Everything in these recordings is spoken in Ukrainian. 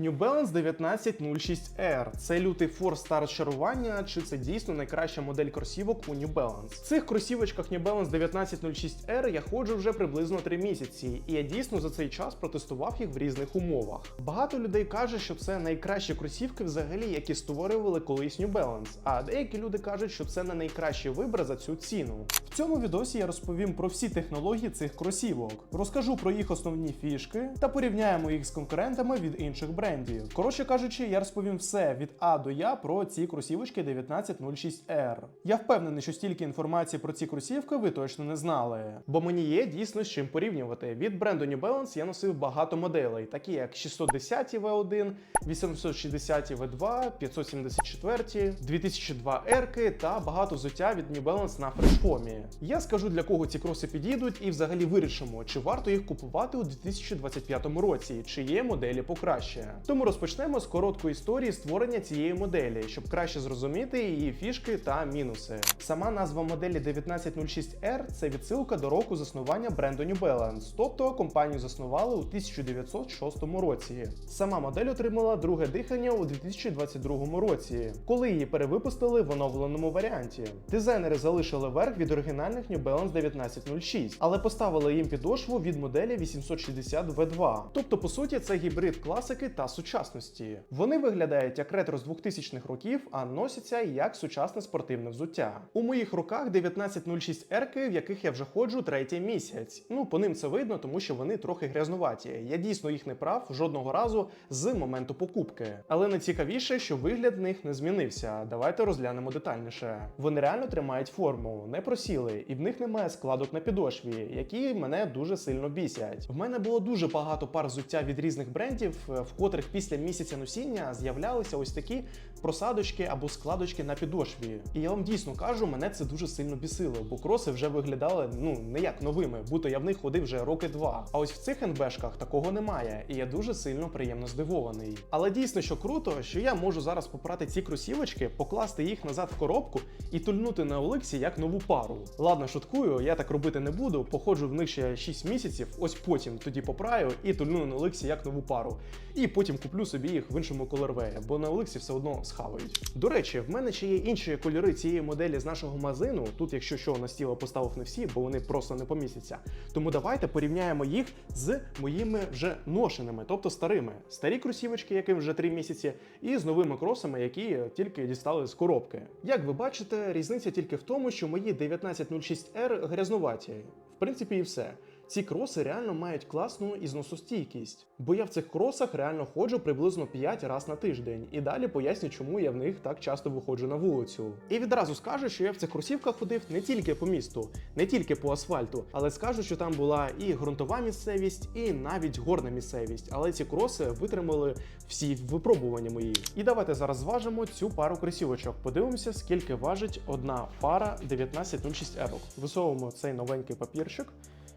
New Balance 1906R. Це лютий форс та розчарування, чи це дійсно найкраща модель кросівок у New Balance? В цих кросівочках New Balance 1906R я ходжу вже приблизно 3 місяці, і я дійсно за цей час протестував їх в різних умовах. Багато людей каже, що це найкращі кросівки взагалі, які створювали колись New Balance, а деякі люди кажуть, що це не найкращий вибір за цю ціну. В цьому відосі я розповім про всі технології цих кросівок, розкажу про їх основні фішки та порівняємо їх з конкурентами від інших брендів. Коротше кажучи, я розповім все від А до Я про ці кросівочки 1906R. Я впевнений, що стільки інформації про ці кросівки ви точно не знали, бо мені є дійсно з чим порівнювати. Від бренду New Balance я носив багато моделей, такі як 610 V1, 860 V2, 574, 2002 R та багато взуття від New Balance на фрешфомі. Я скажу для кого ці кроси підійдуть і взагалі вирішимо, чи варто їх купувати у 2025 році, чи є моделі покраще. Тому розпочнемо з короткої історії створення цієї моделі, щоб краще зрозуміти її фішки та мінуси. Сама назва моделі 1906R це відсилка до року заснування бренду New Balance, тобто компанію заснували у 1906 році. Сама модель отримала друге дихання у 2022 році, коли її перевипустили в оновленому варіанті. Дизайнери залишили верх від оригінальних New Balance 1906, але поставили їм підошву від моделі 860 V2. Тобто, по суті, це гібрид класики та сучасності. Вони виглядають як ретро з 2000-х років, а носяться як сучасне спортивне взуття. У моїх руках 1906 R, в яких я вже ходжу третій місяць. Ну, по ним це видно, тому що вони трохи грязнуваті. Я дійсно їх не прав жодного разу з моменту покупки. Але найцікавіше, що вигляд в них не змінився. Давайте розглянемо детальніше. Вони реально тримають форму, не просіли, і в них немає складок на підошві, які мене дуже сильно бісять. В мене було дуже багато пар взуття від різних брендів, е, в котрих після місяця носіння з'являлися ось такі просадочки або складочки на підошві. І я вам дійсно кажу, мене це дуже сильно бісило, бо кроси вже виглядали ну не як новими, будто я в них ходив вже роки два. А ось в цих НБшках такого немає, і я дуже сильно приємно здивований. Але дійсно, що круто, що я можу зараз попрати ці кросівочки, покласти їх назад в коробку і тульнути на Олексі як нову пару. Ладно, шуткую, я так робити не буду. Походжу в них ще 6 місяців, ось потім тоді попраю і тульну на Олексі як нову пару. І потім куплю собі їх в іншому колорвеї, бо на Олексі все одно схавають. До речі, в мене ще є інші кольори цієї моделі з нашого магазину. Тут, якщо що, на стіл поставив не всі, бо вони просто не помістяться. Тому давайте порівняємо їх з моїми вже ношеними, тобто старими. Старі кросівочки, яким вже 3 місяці, і з новими кросами, які тільки дістали з коробки. Як ви бачите, різниця тільки в тому, що мої 1906R грязнуваті. В принципі, і все. Ці кроси реально мають класну ізносостійкість, бо я в цих кросах реально ходжу приблизно 5 разів на тиждень, і далі поясню, чому я в них так часто виходжу на вулицю. І відразу скажу, що я в цих кросівках ходив не тільки по місту, не тільки по асфальту, але скажу, що там була і ґрунтова місцевість, і навіть горна місцевість. Але ці кроси витримали всі випробування мої. І давайте зараз зважимо цю пару кросівочок. Подивимося, скільки важить одна пара 1906 r Висовуємо цей новенький папірчик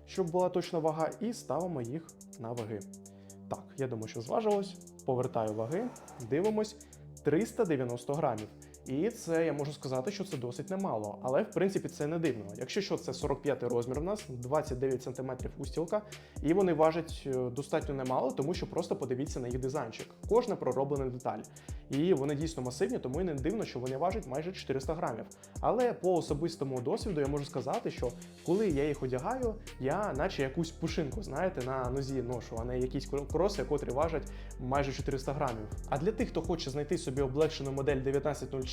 щоб була точна вага, і ставимо їх на ваги. Так, я думаю, що зважилось. Повертаю ваги, дивимось 390 грамів. І це я можу сказати, що це досить немало, але в принципі це не дивно. Якщо що, це 45 розмір у нас, 29 см устілка, і вони важать е, достатньо немало, тому що просто подивіться на їх дизайнчик. Кожна пророблена деталь. І вони дійсно масивні, тому і не дивно, що вони важать майже 400 грамів. Але по особистому досвіду я можу сказати, що коли я їх одягаю, я наче якусь пушинку, знаєте, на нозі ношу, а не якісь кроси, котрі важать майже 400 грамів. А для тих, хто хоче знайти собі облегшену модель 1906,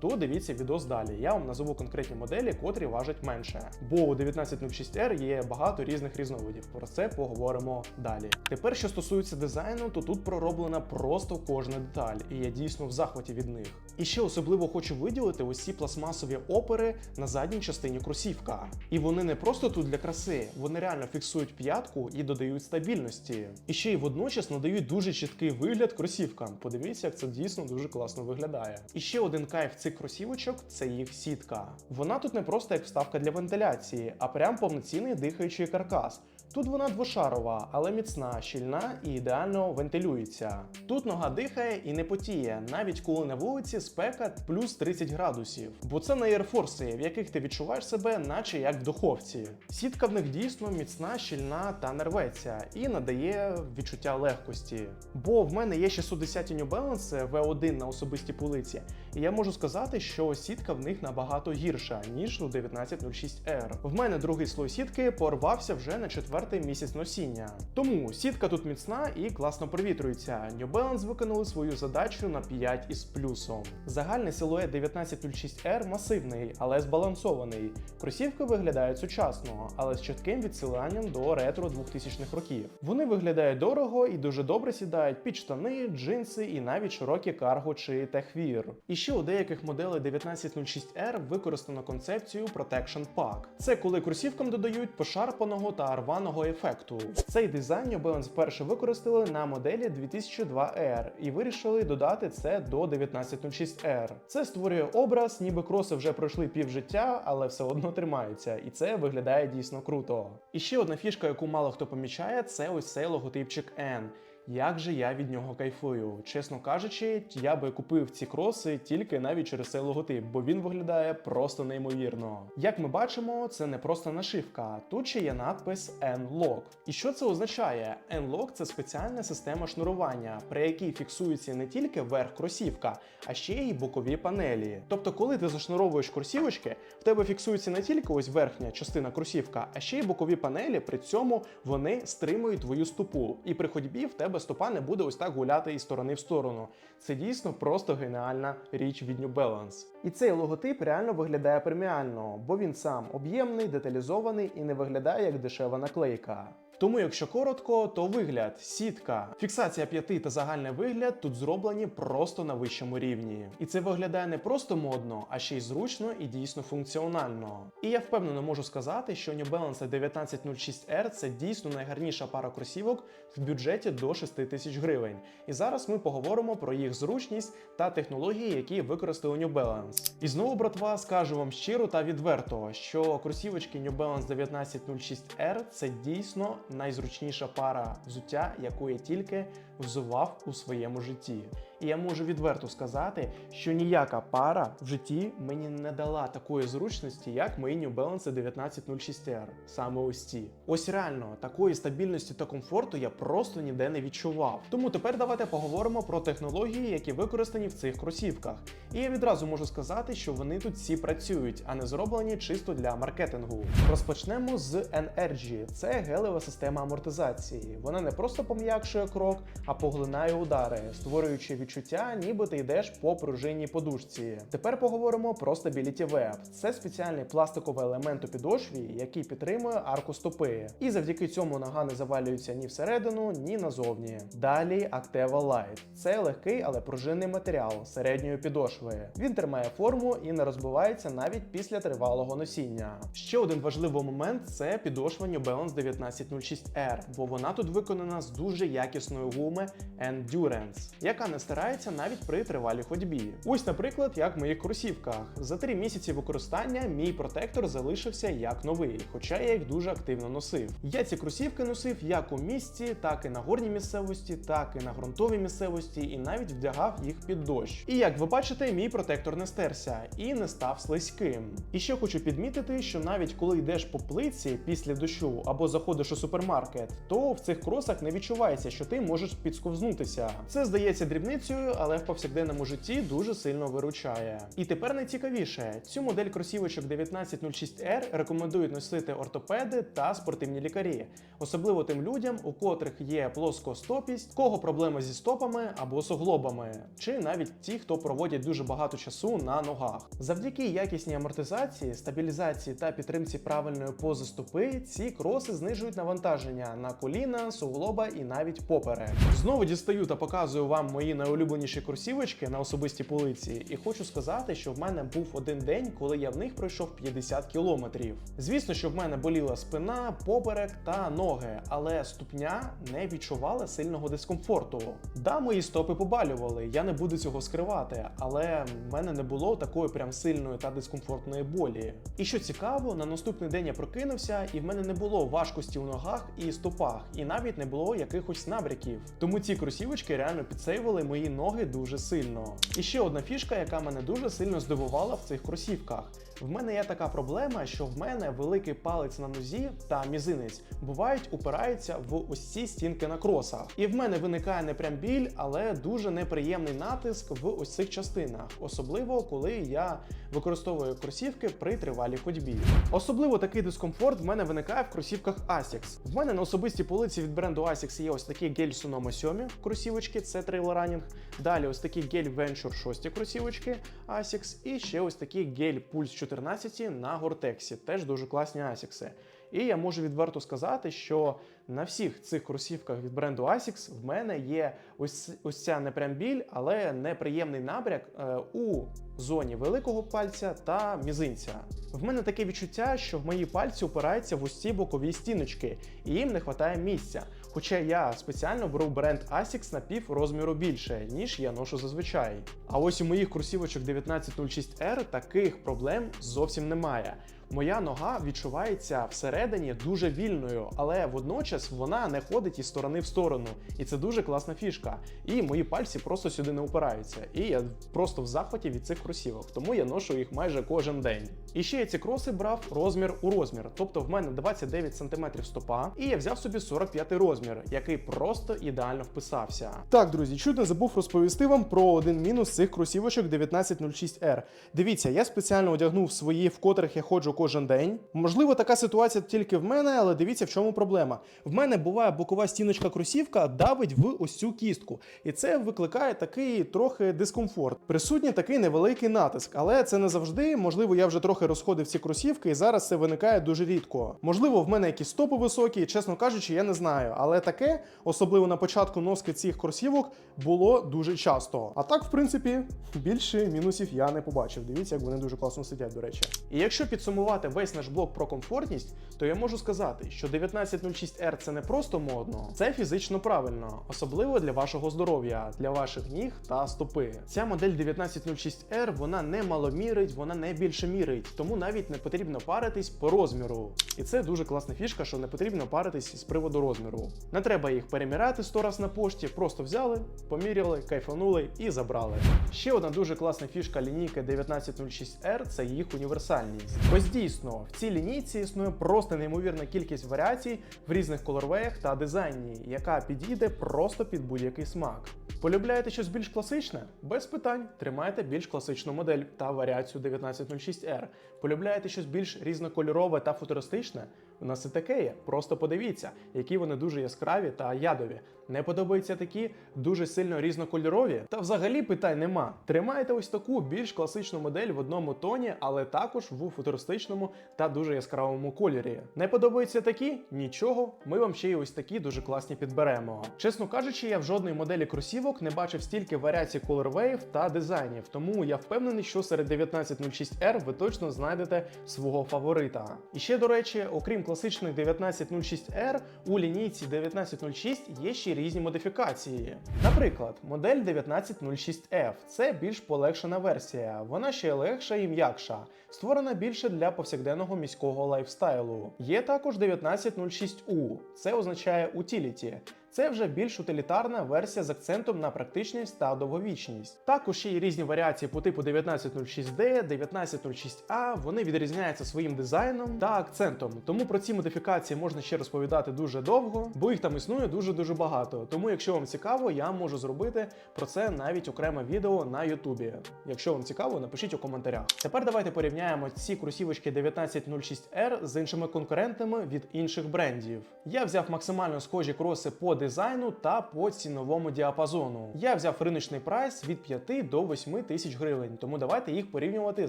то дивіться відос далі. Я вам назову конкретні моделі, котрі важать менше. Бо у 1906R є багато різних різновидів. Про це поговоримо далі. Тепер, що стосується дизайну, то тут пророблена просто кожна деталь, і я дійсно в захваті від них. І ще особливо хочу виділити ці пластмасові опери на задній частині кросівка. І вони не просто тут для краси, вони реально фіксують п'ятку і додають стабільності. І ще й водночас надають дуже чіткий вигляд кросівкам. Подивіться, як це дійсно дуже класно виглядає. І ще один кайф цих кросівочок це їх сітка. Вона тут не просто як вставка для вентиляції, а прям повноцінний дихаючий каркас. Тут вона двошарова, але міцна, щільна і ідеально вентилюється. Тут нога дихає і не потіє, навіть коли на вулиці спека плюс 30 градусів. Бо це не Air Force, в яких ти відчуваєш себе, наче як в духовці. Сітка в них дійсно міцна, щільна та не рветься і надає відчуття легкості. Бо в мене є 610 New Balance V1 на особистій полиці, і я можу сказати, що сітка в них набагато гірша, ніж у 1906R. В мене другий слой сітки порвався вже на четвертий місяць носіння. Тому сітка тут міцна і класно провітрюється. New Balance виконали свою задачу на 5 із плюсом. Загальний силует 1906R масивний, але збалансований. Кросівки виглядають сучасно, але з чітким відсиланням до ретро 2000-х років. Вони виглядають дорого і дуже добре сідають під штани, джинси і навіть широкі карго чи техвір. І ще у деяких моделей 1906R використано концепцію Protection Pack. Це коли кросівкам додають пошарпаного та рваного ефекту. Цей дизайн New Balance вперше використали на моделі 2002R і вирішили додати це до 1906R. Це створює образ, ніби кроси вже пройшли півжиття, але все одно тримаються, і це виглядає дійсно круто. І ще одна фішка, яку мало хто помічає, це ось цей логотипчик N. Як же я від нього кайфую? Чесно кажучи, я би купив ці кроси тільки навіть через цей логотип, бо він виглядає просто неймовірно. Як ми бачимо, це не просто нашивка. Тут ще є надпис N-Lock. І що це означає? N-Lock – це спеціальна система шнурування, при якій фіксується не тільки верх кросівка, а ще й бокові панелі. Тобто, коли ти зашнуровуєш кросівочки, в тебе фіксується не тільки ось верхня частина кросівка, а ще й бокові панелі. При цьому вони стримують твою стопу. І при ходьбі в тебе стопа не буде ось так гуляти із сторони в сторону. Це дійсно просто геніальна річ від New Balance. І цей логотип реально виглядає преміально, бо він сам об'ємний, деталізований і не виглядає як дешева наклейка. Тому, якщо коротко, то вигляд, сітка, фіксація п'яти та загальний вигляд тут зроблені просто на вищому рівні. І це виглядає не просто модно, а ще й зручно і дійсно функціонально. І я впевнено можу сказати, що New Balance 1906R це дійсно найгарніша пара кросівок в бюджеті до 6 тисяч гривень. І зараз ми поговоримо про їх зручність та технології, які використали New Balance. І знову, братва, скажу вам щиро та відверто, що кросівочки New Balance 1906R це дійсно найзручніша пара взуття, яку я тільки взував у своєму житті. І я можу відверто сказати, що ніяка пара в житті мені не дала такої зручності, як мої New Balance 1906R. Саме ось ці. Ось реально такої стабільності та комфорту я просто ніде не відчував. Тому тепер давайте поговоримо про технології, які використані в цих кросівках. І я відразу можу сказати, що вони тут всі працюють, а не зроблені чисто для маркетингу. Розпочнемо з Energy. Це гелева система амортизації. Вона не просто пом'якшує крок, а поглинає удари, створюючи відчуття, ніби ти йдеш по пружинній подушці. Тепер поговоримо про Stability Web. Це спеціальний пластиковий елемент у підошві, який підтримує арку стопи. І завдяки цьому нога не завалюється ні всередину, ні назовні. Далі Acteva Light. Це легкий, але пружинний матеріал середньої підошви. Він тримає форму і не розбивається навіть після тривалого носіння. Ще один важливий момент це підошва New Balance 1906R, бо вона тут виконана з дуже якісної гуми Endurance, яка не стирається навіть при тривалій ходьбі. Ось, наприклад, як в моїх кросівках. За три місяці використання мій протектор залишився як новий, хоча я їх дуже активно носив. Я ці кросівки носив як у місті, так і на горній місцевості, так і на ґрунтовій місцевості, і навіть вдягав їх під дощ. І як ви бачите, мій протектор не стерся і не став слизьким. І ще хочу підмітити, що навіть коли йдеш по плиці після дощу або заходиш у супермаркет, то в цих кросах не відчувається, що ти можеш підсковзнутися. Це здається дрібницею, але в повсякденному житті дуже сильно виручає. І тепер найцікавіше: цю модель кросівочок 1906R рекомендують носити ортопеди та спортивні лікарі, особливо тим людям, у котрих є плоскостопість, кого проблеми зі стопами або суглобами, чи навіть ті, хто проводять дуже багато часу на ногах. Завдяки якісній амортизації, стабілізації та підтримці правильної пози стопи, ці кроси знижують навантаження на коліна, суглоба і навіть поперек. Знову дістаю та показую вам мої найулюбленіші кросівочки на особистій полиці, і хочу сказати, що в мене був один день, коли я в них пройшов 50 кілометрів. Звісно, що в мене боліла спина, поперек та ноги, але ступня не відчувала сильного дискомфорту. Да, мої стопи побалювали, я не буду цього скривати, але в мене не було такої прям сильної та дискомфортної болі. І що цікаво, на наступний день я прокинувся, і в мене не було важкості у ногах і стопах, і навіть не було якихось набряків. Тому ці кросівочки реально підсейвили мої ноги дуже сильно. І ще одна фішка, яка мене дуже сильно здивувала в цих кросівках. В мене є така проблема, що в мене великий палець на нозі та мізинець бувають упираються в ось ці стінки на кросах. І в мене виникає не прям біль, але дуже неприємний натиск в ось цих частинах, особливо коли я використовую кросівки при тривалій ходьбі. Особливо такий дискомфорт в мене виникає в кросівках Asics. В мене на особистій полиці від бренду Asics є ось такі гель Sonoma 7 кросівочки, це трейл ранінг. Далі ось такі гель Venture 6 кросівочки Asics, і ще ось такі гель Pulse 14 на Гортексі, теж дуже класні Asics. І я можу відверто сказати, що на всіх цих кросівках від бренду Asics в мене є ось, ось ця не прям біль, але неприємний набряк е, у зоні великого пальця та мізинця. В мене таке відчуття, що в мої пальці упираються в ці бокові стіночки, і їм не вистачає місця. Хоча я спеціально беру бренд Asics на пів розміру більше, ніж я ношу зазвичай. А ось у моїх курсівочок 1906R таких проблем зовсім немає. Моя нога відчувається всередині дуже вільною, але водночас вона не ходить із сторони в сторону. І це дуже класна фішка. І мої пальці просто сюди не упираються. І я просто в захваті від цих кросівок, тому я ношу їх майже кожен день. І ще я ці кроси брав розмір у розмір. Тобто в мене 29 см стопа, і я взяв собі 45 розмір, який просто ідеально вписався. Так, друзі, чуть не забув розповісти вам про один мінус цих кросівочок 1906R. Дивіться, я спеціально одягнув свої, в котрих я ходжу кожен день. Можливо, така ситуація тільки в мене, але дивіться, в чому проблема. В мене буває бокова стіночка кросівка давить в ось цю кістку, і це викликає такий трохи дискомфорт. Присутній такий невеликий натиск, але це не завжди. Можливо, я вже трохи розходив ці кросівки, і зараз це виникає дуже рідко. Можливо, в мене якісь стопи високі, чесно кажучи, я не знаю. Але таке, особливо на початку носки цих кросівок, було дуже часто. А так, в принципі, більше мінусів я не побачив. Дивіться, як вони дуже класно сидять, до речі. І якщо підсумувати весь наш блок про комфортність, то я можу сказати, що 1906R це не просто модно, це фізично правильно, особливо для вашого здоров'я, для ваших ніг та стопи. Ця модель 1906R вона не маломірить, вона не більше мірить, тому навіть не потрібно паритись по розміру. І це дуже класна фішка, що не потрібно паритись з приводу розміру. Не треба їх переміряти сто раз на пошті, просто взяли, поміряли, кайфанули і забрали. Ще одна дуже класна фішка лінійки 1906R це їх універсальність. Дійсно, в цій лінійці існує просто неймовірна кількість варіацій в різних колорвеях та дизайні, яка підійде просто під будь-який смак. Полюбляєте щось більш класичне? Без питань. Тримайте більш класичну модель та варіацію 1906R. Полюбляєте щось більш різнокольорове та футуристичне? У нас і таке є. Просто подивіться, які вони дуже яскраві та ядові. Не подобаються такі дуже сильно різнокольорові? Та взагалі питань нема. Тримайте ось таку більш класичну модель в одному тоні, але також в футуристичному та дуже яскравому кольорі. Не подобаються такі? Нічого. Ми вам ще й ось такі дуже класні підберемо. Чесно кажучи, я в жодної моделі кросівок не бачив стільки варіацій колорвеїв та дизайнів, тому я впевнений, що серед 1906R ви точно знайдете свого фаворита. І ще, до речі, окрім класичних 1906R, у лінійці 1906 є ще різні модифікації. Наприклад, модель 1906F це більш полегшена версія. Вона ще легша і м'якша, створена більше для повсякденного міського лайфстайлу. Є також 1906U, це означає utility. Це вже більш утилітарна версія з акцентом на практичність та довговічність. Також є різні варіації по типу 1906D, 1906A, вони відрізняються своїм дизайном та акцентом. Тому про ці модифікації можна ще розповідати дуже довго, бо їх там існує дуже-дуже багато. Тому, якщо вам цікаво, я можу зробити про це навіть окреме відео на Ютубі. Якщо вам цікаво, напишіть у коментарях. Тепер давайте порівняємо ці кросівочки 1906R з іншими конкурентами від інших брендів. Я взяв максимально схожі кроси по дизайну дизайну та по ціновому діапазону. Я взяв риночний прайс від 5 до 8 тисяч гривень, тому давайте їх порівнювати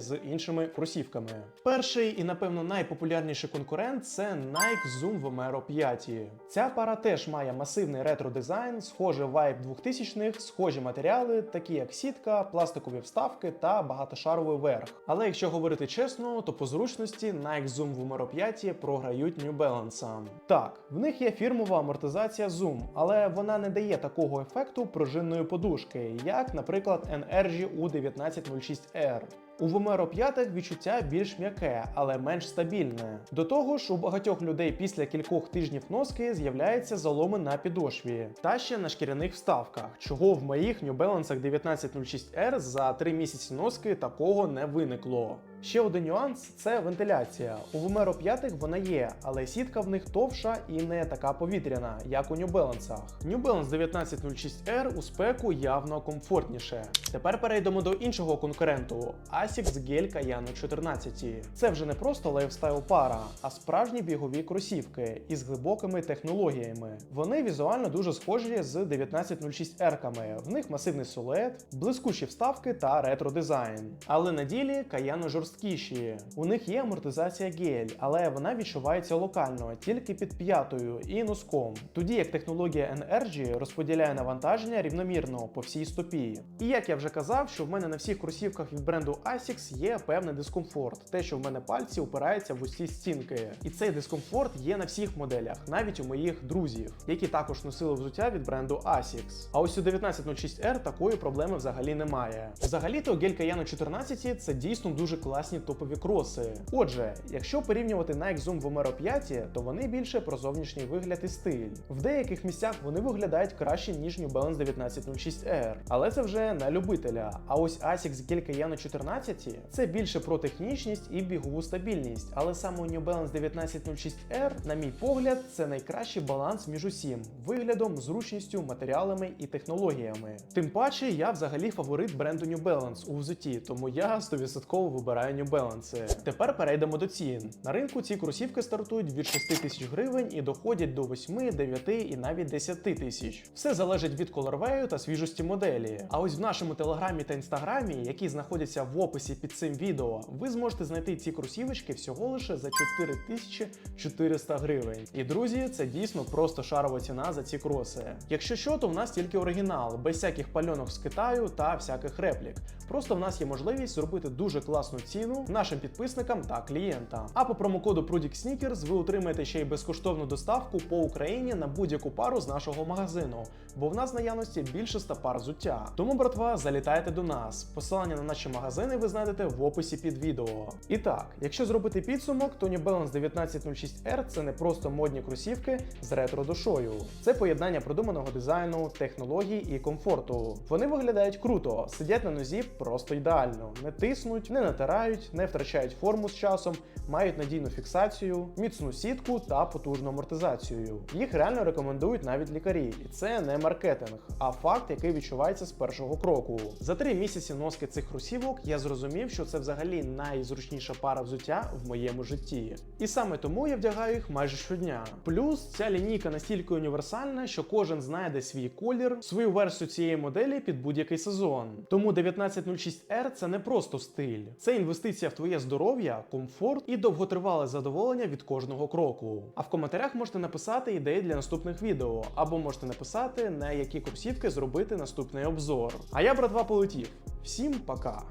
з іншими кросівками. Перший і напевно найпопулярніший конкурент це Nike Zoom Vomero 5. Ця пара теж має масивний ретро-дизайн, схожий вайб 2000-х, схожі матеріали, такі як сітка, пластикові вставки та багатошаровий верх. Але якщо говорити чесно, то по зручності Nike Zoom Vomero 5 програють New Balance. Так, в них є фірмова амортизація Zoom, але вона не дає такого ефекту пружинної подушки, як, наприклад, Energy U1906R. У Vomero 5 відчуття більш м'яке, але менш стабільне. До того ж, у багатьох людей після кількох тижнів носки з'являються заломи на підошві та ще на шкіряних вставках, чого в моїх New Balance 1906R за 3 місяці носки такого не виникло. Ще один нюанс це вентиляція. У Vomero 5 вона є, але сітка в них товша і не така повітряна, як у New Balance. New Balance 1906R у спеку явно комфортніше. Тепер перейдемо до іншого конкуренту Asics Gel Kayano 14. Це вже не просто лайфстайл пара, а справжні бігові кросівки із глибокими технологіями. Вони візуально дуже схожі з 1906R-ками. В них масивний силует, блискучі вставки та ретро-дизайн. Але на ділі Kayano жорсткіші. У них є амортизація гель, але вона відчувається локально, тільки під п'ятою і носком. Тоді як технологія Energy розподіляє навантаження рівномірно по всій стопі. І як я вже казав, що в мене на всіх кросівках від бренду Asics є певний дискомфорт, те, що в мене пальці упираються в усі стінки. І цей дискомфорт є на всіх моделях, навіть у моїх друзів, які також носили взуття від бренду Asics. А ось у 1906R такої проблеми взагалі немає. Взагалі-то гель Kayano 14 це дійсно дуже класні топові кроси. Отже, якщо порівнювати Nike Zoom Vomero 5, то вони більше про зовнішній вигляд і стиль. В деяких місцях вони виглядають краще, ніж New Balance 1906R, але це вже на любителя. А ось Asics Gel Kayano 14 це більше про технічність і бігову стабільність. Але саме New Balance 1906R, на мій погляд, це найкращий баланс між усім виглядом, зручністю, матеріалами і технологіями. Тим паче, я взагалі фаворит бренду New Balance у взутті, тому я 100% вибираю New Balance. Тепер перейдемо до цін. На ринку ці кросівки стартують від 6 тисяч гривень і доходять до 8, 9 і навіть 10 тисяч. Все залежить від колорвею та свіжості моделі. А ось в нашому телеграмі та інстаграмі, які знаходяться в описі під цим відео, ви зможете знайти ці кросівочки всього лише за 4400 гривень. І друзі, це дійсно просто шарова ціна за ці кроси. Якщо що, то в нас тільки оригінал, без всяких пальонок з Китаю та всяких реплік. Просто в нас є можливість зробити дуже класну ціну нашим підписникам та клієнтам. А по промокоду Prudік Sneakers ви отримаєте ще й безкоштовну доставку по Україні на будь-яку пару з нашого магазину, бо в нас в наявності більше 100 пар взуття. Тому, братва, залітайте до нас. Посилання на наші магазини ви знайдете в описі під відео. І так, якщо зробити підсумок, то New Balance 1906R це не просто модні кросівки з ретро-душою. Це поєднання продуманого дизайну, технологій і комфорту. Вони виглядають круто, сидять на нозі просто ідеально, не тиснуть, не натирають, не втрачають форму з часом, мають надійну фіксацію, міцну сітку та потужну амортизацію. Їх реально рекомендують навіть лікарі, і це не маркетинг, а факт, який відчувається з першого кроку. За три місяці носки цих кросівок я зрозумів, що це взагалі найзручніша пара взуття в моєму житті. І саме тому я вдягаю їх майже щодня. Плюс ця лінійка настільки універсальна, що кожен знайде свій колір, свою версію цієї моделі під будь-який сезон. Тому 1906R це не просто стиль, це інвестиція в твоє здоров'я, комфорт і довготривале задоволення від кожного кроку. А в коментарях можете написати ідеї для наступних відео, або можете написати, на які курсівки зробити наступний обзор. А я, братва, полетів. Всім пока!